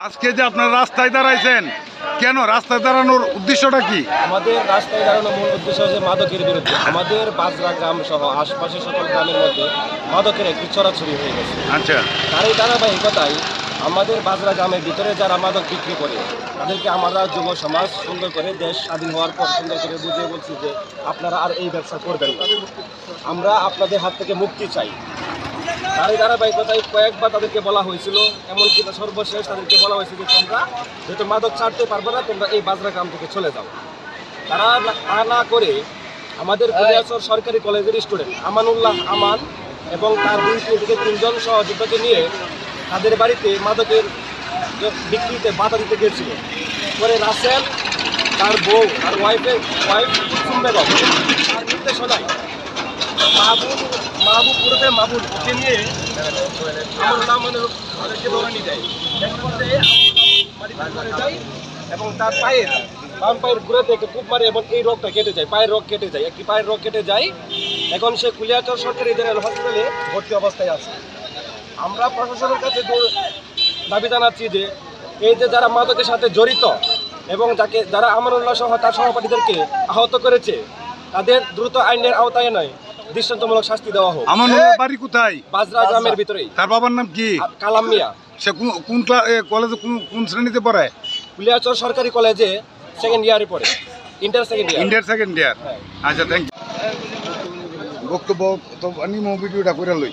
আজকে যে আপনার রাস্তায় দাঁড়াইছেন কেন রাস্তায় দাঁড়ানোর উদ্দেশ্যটা কি? আমাদের রাস্তায় দাঁড়ানোর মূল উদ্দেশ্য হচ্ছে মাদকের বিরুদ্ধে। আমাদের বাজরা গ্রাম সহ আশপাশের সকল গ্রামের মধ্যে মাদকের একটি ছড়াছড়ি হয়ে গেছে। আচ্ছা। তার এই ধারাবাহিকতায় আমাদের বাজরা গ্রামের ভিতরে যারা মাদক বিক্রি করে তাদেরকে আমরা যুব সমাজ সুন্দর করে দেশ স্বাধীন হওয়ার পর সুন্দর করে বুঝিয়ে বলছি যে আপনারা আর এই ব্যবসা করবেন না। আমরা আপনাদের হাত থেকে মুক্তি চাই। তার এই ধারাবাহিকতায় কয়েকবার তাদেরকে বলা হয়েছিল এমনকি সর্বশেষ তাদেরকে বলা হয়েছে যে তোমরা যেহেতু মাদক ছাড়তে পারবে না তোমরা এই বাজরা গ্রাম থেকে চলে যাও। তারা তা না করে আমাদের কুলিয়াচর সরকারি কলেজের স্টুডেন্ট আমানুল্লাহ আমান এবং তার দুই থেকে তিনজন সহযোগীকে নিয়ে তাদের বাড়িতে মাদকের বিক্রিতে বাধা দিতে গিয়েছিল। পরে রাসেল তার বউ আর ওয়াইফের ওয়াইফ কুসুম বেগম তার নির্দেশনায় মাহবুব মাহবুব পুরোতে মাহবুব ওকে নিয়ে আমার নাম মানে তাদেরকে চলে যায় এবং তার পায়ের বাম পায়ের ঘুরে থেকে খুব মারে এবং এই রোগটা কেটে যায় পায়ের রোগ কেটে যায় একটি পায়ের রোগ কেটে যায় এখন সে কুলিয়াচর সরকারি জেনারেল হসপিটালে ভর্তি অবস্থায় আছে আমরা প্রশাসনের কাছে দাবি জানাচ্ছি যে এই যে যারা মাদকের সাথে জড়িত এবং যাকে যারা আমানুল্লাহ সহ তার সহপাঠীদেরকে আহত করেছে তাদের দ্রুত আইনের আওতায় নয় দৃষ্টান্তমূলক শাস্তি দেওয়া হোক। আমার মনে বাড়ি কোথায়? বাজরা গ্রামের ভিতরেই। তার বাবার নাম কি? কালাম মিয়া। সে কোন কোন ক্লা- এ, কলেজে কোন কোন শ্রেণীতে পড়ে? কুলিয়াচর সরকারি কলেজে সেকেন্ড ইয়ারে পড়ে। ইন্টার সেকেন্ড ইয়ার ইন্ডিয়ার সেকেন্ড ইয়ার আচ্ছা থ্যাংক ইউ বক্তব্য তো নিমো ভিডিওটা করে লই।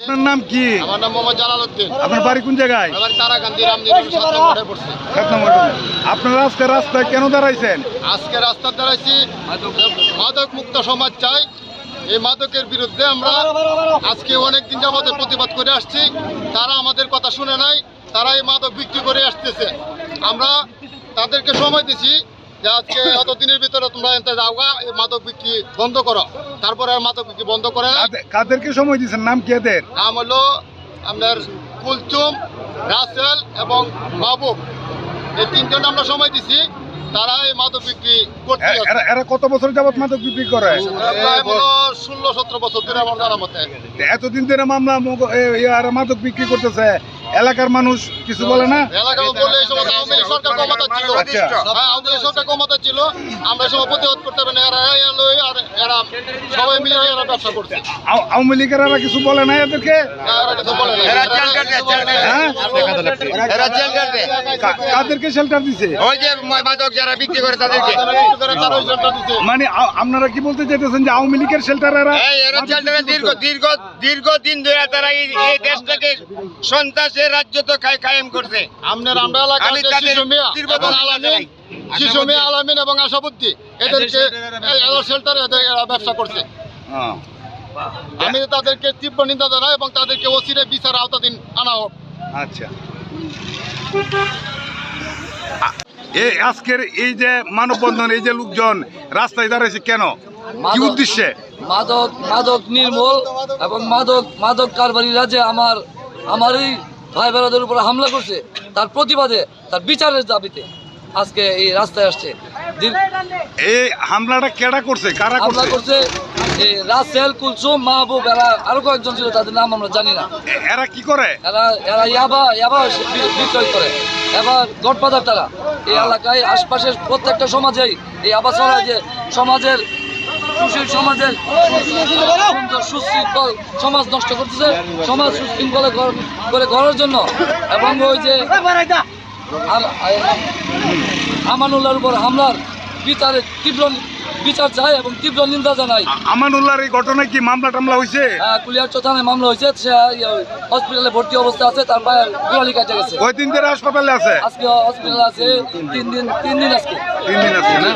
আপনার নাম কি? আমার নাম মোহাম্মদ জালাল উদ্দিন। আপনার বাড়ি কোন জায়গায়? আমার তারা গান্ধী রামদিন সাত নম্বরে পড়ছে। সাত নম্বর আপনারা আজকে রাস্তায় কেন দাঁড়াইছেন? আজকে রাস্তা দাঁড়াইছি মাদক মুক্ত সমাজ চাই এই মাদকের বিরুদ্ধে আমরা আজকে অনেক দিন যাবতে প্রতিবাদ করে আসছি। তারা আমাদের কথা শুনে নাই তারা এই মাদক বিক্রি করে আসতেছে। আমরা তাদেরকে সময় দিছি যে আজকে এত দিনের ভিতরে তোমরা এতে যাওগা এই মাদক বিক্রি বন্ধ করো। তারপরে আর মাদক বিক্রি বন্ধ করে কাদেরকে সময় দিয়েছেন নাম কি এদের? নাম হলো আপনার কুলচুম রাসেল এবং মাহবুব। এই তিনজন আমরা সময় দিছি। তারা এই মাদক বিক্রি করতে এরা কত বছর যাবত মাদক বিক্রি করে? ষোলো সতেরো বছর ধরে আমার জানার মতে। এতদিন ধরে মামলা মগ- মাদক বিক্রি করতেছে। এলাকার মানুষ কিছু বলে না? এলাকার বলে এই সময় আওয়ামী লীগ সরকার ক্ষমতা ছিল। আচ্ছা। হ্যাঁ আওয়ামী লীগ সরকার ক্ষমতা ছিল। আমরা সময় করতে পারি না। এরা এরা লই আর এরা সবাই মিলে এরা ব্যবসা করছে। আওয়ামী লীগের এরা কিছু বলে না এদেরকে। হ্যাঁ? কাদেরকে শেল্টার দিছে? ওই যে মাদক যারা বিক্রি করে তাদেরকে। মানে আপনারা কি বলতে চাইতেছেন যে আওয়ামী লীগের শেল্টার এরা বিক্রি দীর্ঘ দীর্ঘ দীর্ঘ দিন ধরে তারা এই দেশটাকে সন্ত্রাসের রাজ্য তো খায় কায়েম করছে। আপনার আমরা এলাকার আমি যে তাদের শিশু মিয়া প্রতিবাদ আলামিন জানাই। শিশু মিয়া আলামিন এবং আশাবুদ্দি এদেরকে এদের শেল্টারে এদের এরা ব্যবসা করছে। হ্যাঁ। আমি তাদেরকে তীব্র নিন্দা জানাই এবং তাদেরকে অচিরে বিচার আওতাধীন আনা হোক। আচ্ছা। এই আজকের এই যে মানববন্ধন এই যে লোকজন রাস্তায় দাঁড়াইছে কেন? কি উদ্দেশ্যে? মাদক মাদক নির্মূল এবং মাদক মাদক কারবারিরা যে আমার আমারই ভাই বেড়াদের উপরে হামলা করছে তার প্রতিবাদে তার বিচারের দাবিতে। আজকে এই রাস্তায় আসছে। এই হামলাটা কেডা করছে? কারা হামলা করছে? এই রাসেল কুলসুম মাহবুব এরা আরও কয়েকজন ছিল তাদের নাম আমরা জানি না। এরা কি করে? এরা এরা ইয়াবা ইয়াবা বিক্রয় করে। এবার গডফাদার তারা। এই এলাকায় আশপাশের প্রত্যেকটা সমাজেই এই আবাস যে সমাজের সুশীল সমাজের সুশৃঙ্খল সমাজ নষ্ট করতেছে সমাজ সুশৃঙ্খল কর- করার জন্য। এবং ওই যে আমানুল্লাহর উপর হামলার বিচারে তীব্র বিচার চাই এবং তীব্র নিন্দা জানাই। আমানুল্লাহর এই ঘটনায় কি মামলা টামলা হয়েছে? হ্যাঁ কুলিয়ার চোথানে মামলা হয়েছে সে হসপিটালে ভর্তি অবস্থা আছে তার পায়ে গোড়ালি কাটে গেছে। ওই দিন ধরে হাসপাতালে আছে? আজকে হসপিটালে আছে তিন দিন তিন দিন আজকে। তিন দিন আছে না?